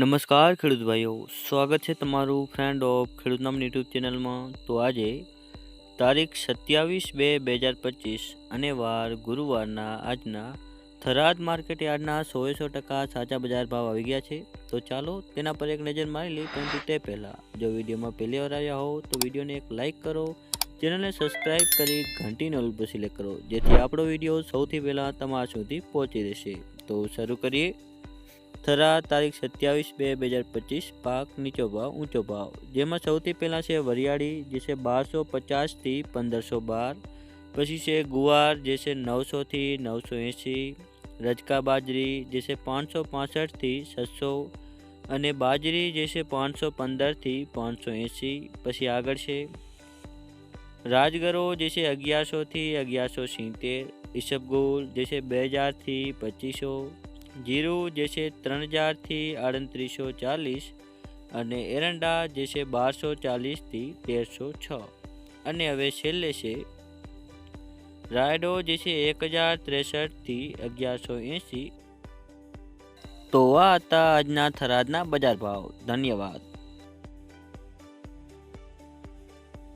નમસ્કાર ખેડૂત ભાઈઓ, સ્વાગત છે તમારું ફ્રેન્ડ ઓફ ખેડૂત નામ યુટ્યુબ ચેનલમાં તો આજે તારીખ સત્યાવીસ બે બે હજાર પચીસ અને વાર ગુરુવારના આજના થરાદ માર્કેટ યાર્ડના સોએ સો ટકા સાચા બજાર ભાવ આવી ગયા છે. તો ચાલો તેના પર એક નજર મારી લઈએ. પરંતુ તે પહેલાં, જો વિડીયોમાં પહેલી વાર આવ્યા હો તો વિડીયોને એક લાઇક કરો. ચેનલને સબસ્ક્રાઇબ કરી ઘંટીનો ઓલ પર સિલેક્ટ કરો, જેથી આપણો વીડિયો સૌથી પહેલાં તમારા સુધી પહોંચી રહેશે. તો શરૂ કરીએ. થરા તારીખ સત્યાવીસ બે બે હજાર પચીસ, પાક નીચો ભાવ, ઊંચો ભાવ. જેમાં સૌથી પહેલાં છે વરિયાળી, જે છે બારસો પચાસથી પંદરસો બાર. પછી છે ગુવાર, જે છે નવસોથી નવસો એંસી. રજકા બાજરી, જે છે પાંચસો પાસઠથી છસો. અને બાજરી, જે છે પાંચસો પંદરથી પાંચસો એંસી. પછી આગળ છે રાજગરો, જે છે અગિયારસોથી અગિયારસો સિત્તેર. ઈસબગુલ, જે છે બે હજારથી પચીસો. જીરું જે છે ત્રણ હજારથી આડત્રીસો ચાલીસ અને એરંડા જે છે બારસો ચાલીસથી તેરસો છ અને હવે છેલ્લે છે, રાયડો જે છે એક હજાર ત્રેસઠથી અગિયારસો એંસી તો આ હતા આજના થરાદના બજાર ભાવ. ધન્યવાદ.